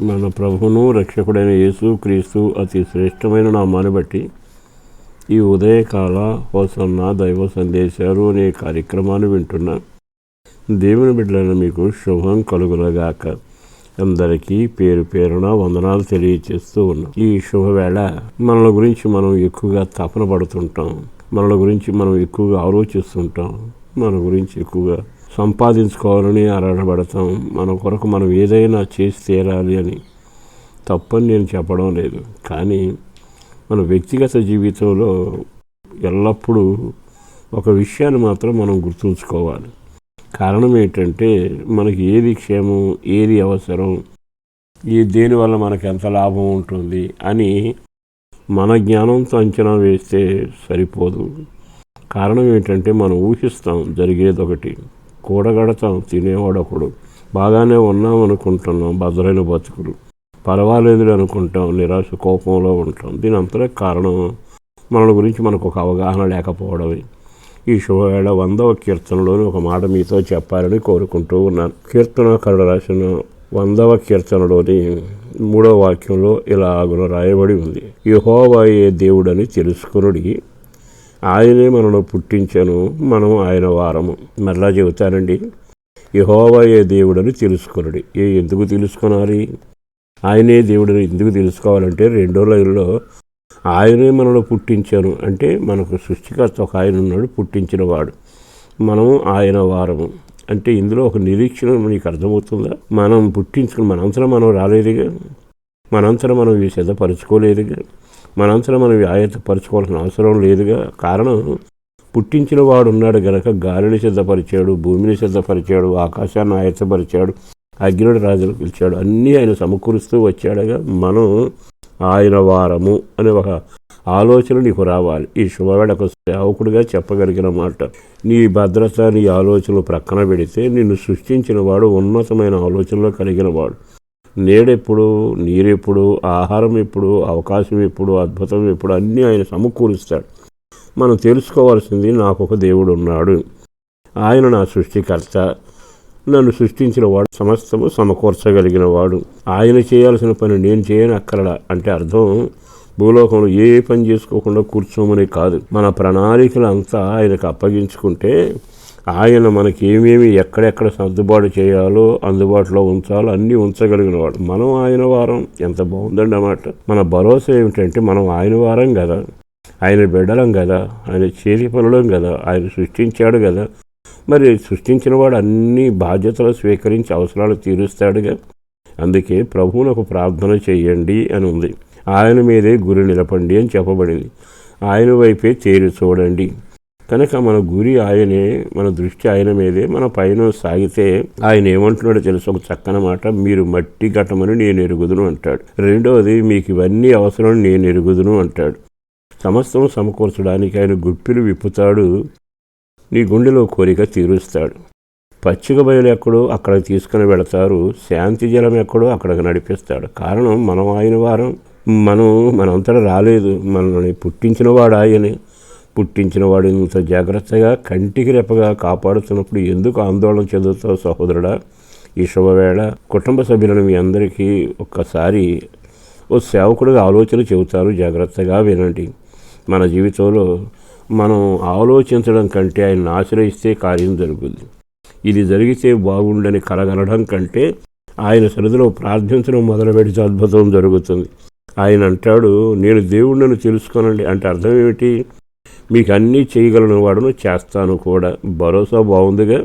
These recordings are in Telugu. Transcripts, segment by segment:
మన ప్రభువును రక్షకుడైన యేసు క్రీస్తు అతి శ్రేష్టమైన నామాన్ని బట్టి ఈ ఉదయకాల హోసన్న దైవ సందేశాలు అనే కార్యక్రమాన్ని వింటున్నా. దేవుని బిడ్డలను మీకు శుభం కలుగులగాక అందరికీ పేరు పేరున వందనాలు తెలియచేస్తూ ఉన్నాం. ఈ శుభవేళ మనల గురించి మనం ఎక్కువగా తపన పడుతుంటాం. మనల గురించి మనం ఎక్కువగా ఆలోచిస్తుంటాం. మన గురించి ఎక్కువగా సంపాదించుకోవాలని ఆరాటపడతాం మన కొరకు మనం ఏదైనా చేసి తీరాలి అని తప్పని నేను చెప్పడం లేదు. కానీ మన వ్యక్తిగత జీవితంలో ఎల్లప్పుడూ ఒక విషయాన్ని మాత్రం మనం గుర్తుంచుకోవాలి. కారణం ఏంటంటే మనకి ఏది క్షేమం ఏది అవసరం ఈ దేనివల్ల మనకు ఎంత లాభం ఉంటుంది అని మన జ్ఞానంతో అంచనా వేస్తే సరిపోదు. కారణం ఏంటంటే మనం ఊహిస్తాం జరిగేది ఒకటి. కూడగడతాం తినేవాడు ఒకడు బాగానే ఉన్నాం అనుకుంటున్నాం భద్రైన బతుకులు పర్వాలేదు అనుకుంటాం నిరాశ కోపంలో ఉంటాం. దీని అంతరే కారణం మన గురించి మనకు ఒక అవగాహన లేకపోవడమే. ఈ శుభవేళ వందవ కీర్తనలోని ఒక మాట మీతో చెప్పాలని కోరుకుంటూ ఉన్నాను. కీర్తనకారుడు రాసిన వందవ కీర్తనలోని మూడో వాక్యంలో ఇలా ఆగులో రాయబడి ఉంది. యహోవాయే దేవుడని తెలుసుకునుడి. ఆయనే మనను పుట్టించను మనం ఆయన వారము. మరలా చెబుతానండి యహోవాయే దేవుడని తెలుసుకునడు. ఏ ఎందుకు తెలుసుకునాలి? ఆయనే దేవుడని ఎందుకు తెలుసుకోవాలంటే రెండో లైన్లో ఆయనే మనలో పుట్టించాను అంటే మనకు సృష్టికర్త ఒక ఆయన ఉన్నాడు పుట్టించినవాడు. మనము ఆయన వారము. అంటే ఇందులో ఒక నిరీక్షణ మీకు అర్థమవుతుందా? మనం పుట్టించుకుని మనంతరం మనం రాలేదుగా? మనంతరం మనం ఈ సిద్ధపరచుకోలేదుగా మనంతరం మనం ఆయత్తపరచుకోవాల్సిన అవసరం లేదుగా. కారణం పుట్టించిన వాడు ఉన్నాడు గనక గాలిని సిద్ధపరిచాడు భూమిని సిద్ధపరిచాడు ఆకాశాన్ని ఆయత్తపరిచాడు అగ్నుడు రాజులు పిలిచాడు అన్నీ ఆయన సమకూరుస్తూ వచ్చాడుగా. మనం ఆయన వారము అనే ఒక ఆలోచన నీకు రావాలి. ఈ శుభవేళ ఒక సేవకుడిగా చెప్పగలిగిన మాట. నీ భద్రత నీ ఆలోచనలు ప్రక్కన పెడితే నిన్ను సృష్టించిన వాడు ఉన్నతమైన ఆలోచనలో కలిగిన వాడు. నేడెప్పుడు నీరెప్పుడు ఆహారం ఎప్పుడు అవకాశం ఎప్పుడు అద్భుతం ఎప్పుడు అన్నీ ఆయన సమకూరుస్తాడు. మనం తెలుసుకోవాల్సింది నాకు ఒక దేవుడు ఉన్నాడు. ఆయన నా సృష్టికర్త. నన్ను సృష్టించిన వాడు సమస్తము సమకూర్చగలిగిన వాడు. ఆయన చేయాల్సిన పని నేను చేయని అక్కడ అంటే అర్థం భూలోకంలో ఏ పని చేసుకోకుండా కూర్చోమని కాదు. మన ప్రణాళికలు అంతా ఆయనకు అప్పగించుకుంటే ఆయన మనకి ఏమేమి ఎక్కడెక్కడ సర్దుబాటు చేయాలో అందుబాటులో ఉంచాలో అన్నీ ఉంచగలిగిన వాడు. మనం ఆయన వారం ఎంత బాగుందండి అన్నమాట మన భరోసా ఏమిటంటే మనం ఆయన వారం కదా. ఆయన బిడ్డలం కదా. ఆయన చేతి పనులం కదా. ఆయన సృష్టించాడు కదా. మరి సృష్టించిన వాడు అన్ని బాధ్యతలు స్వీకరించి అవసరాలు తీరుస్తాడుగా. అందుకే ప్రభువునకు ప్రార్థన చేయండి అని ఉంది. ఆయన మీదే గురి నిలపండి అని చెప్పబడింది. ఆయన వైపే చేరి చూడండి. కనుక మన గురి ఆయనే మన దృష్టి ఆయన మీదే మన పైన సాగితే ఆయన ఏమంటున్నాడో తెలుసు ఒక చక్కని మాట మీరు మట్టి ఘటమని నేను ఎరుగుదును అంటాడు. రెండవది మీకు ఇవన్నీ అవసరం నేను ఎరుగుదును అంటాడు. సమస్తం సమకూర్చడానికి ఆయన గుప్పిలు విప్పుతాడు నీ గుండెలో కోరిక తీరుస్తాడు. పచ్చిక బయలు ఎక్కడో అక్కడికి తీసుకుని వెళతారు శాంతి జలం ఎక్కడో అక్కడికి నడిపిస్తాడు. కారణం మనం ఆయన వారం. మనం మనంతటా రాలేదు. మనల్ని పుట్టించినవాడు ఆయనే. పుట్టించినవాడు ఇంత జాగ్రత్తగా కంటికి రెప్పగా కాపాడుతున్నప్పుడు ఎందుకు ఆందోళన చెందుతావు సహోదరుడా? ఈ శుభవేళ కుటుంబ సభ్యులను మీ అందరికీ ఒక్కసారి ఓ సేవకుడిగా ఆలోచన చెబుతారు జాగ్రత్తగా వినండి. మన జీవితంలో మనం ఆలోచించడం కంటే ఆయన ఆశ్రయిస్తే కార్యం జరుగుతుంది ఇది జరిగితే బాగుండని కలగనడం కంటే ఆయన సరిధిలో ప్రార్థించడం మొదలు పెడితే అద్భుతం జరుగుతుంది. ఆయన అంటాడు నేను దేవుణ్ణను తెలుసుకోనండి అంటే అర్థం ఏమిటి? మీకు అన్నీ చేయగలను వాడును చేస్తాను కూడా. భరోసా బాగుందిగా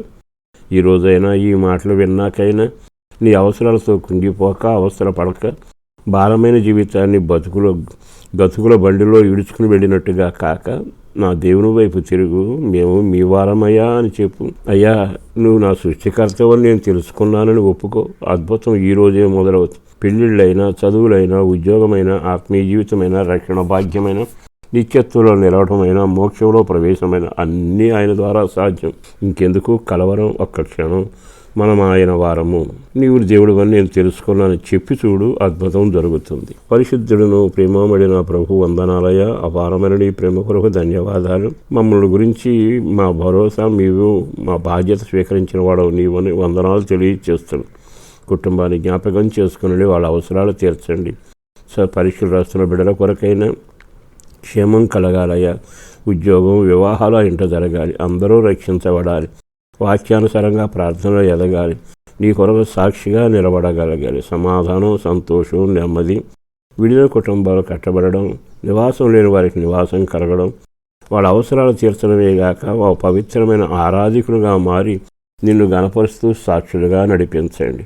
ఈ రోజైనా ఈ మాటలు విన్నాకైనా నీ అవసరాలతో కుంగిపోక అవసర పడక. భారమైన జీవితాన్ని బతుకులో గతుకుల బండిలో ఇడుచుకుని వెళ్ళినట్టుగా కాక నా దేవుని వైపు తిరుగు. మేము మీ వారమయ్యా అని చెప్పు. అయ్యా నువ్వు నా సృష్టికర్తవని నేను తెలుసుకున్నానని ఒప్పుకో. అద్భుతం ఈ రోజే మొదలవుతుంది. పెళ్ళిళ్ళైనా చదువులైనా ఉద్యోగమైన ఆత్మీయ జీవితమైన రక్షణ భాగ్యమైన నిత్యత్వంలో నిలవడమైన మోక్షంలో ప్రవేశమైన అన్నీ ఆయన ద్వారా సాధ్యం. ఇంకెందుకు? కలవరం ఒక్క క్షణం మనం ఆయన వారము. నీవు దేవుడు అని నేను తెలుసుకున్నాను చెప్పి చూడు అద్భుతం జరుగుతుంది. పరిశుద్ధుడును ప్రేమమడిన ప్రభు వందనాలయ అపారమైన నీ ప్రేమ కొరకు ధన్యవాదాలు. మమ్మల్ని గురించి మా భరోసా మీవు మా బాధ్యత స్వీకరించిన వాడు నీవని వందనాలు తెలియజేస్తాడు కుటుంబాన్ని జ్ఞాపకం చేసుకుని వాళ్ళ అవసరాలు తీర్చండి. సో పరీక్షలు రాస్తున్న బిడ్డల కొరకైనా క్షేమం కలగాలయ్యా. ఉద్యోగం వివాహాలు ఇంట జరగాలి. అందరూ రక్షించబడాలి. వాక్యానుసారంగా ప్రార్థనలు ఎదగాలి. నీ కొరకు సాక్షిగా నిలబడగలగాలి. సమాధానం సంతోషం నెమ్మది విడిన కుటుంబాలు కట్టబడడం నివాసం లేని వారికి నివాసం కలగడం వాళ్ళ అవసరాలు తీర్చడమే గాక ఓ పవిత్రమైన ఆరాధికులుగా మారి నిన్ను గణపరుస్తూ సాక్షులుగా నడిపించండి.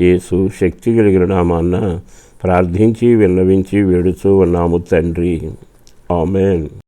యేసు శక్తి కలిగిన నామాన్న ప్రార్థించి విన్నవించి వేడుచూ ఉన్నాము తండ్రి. Amen.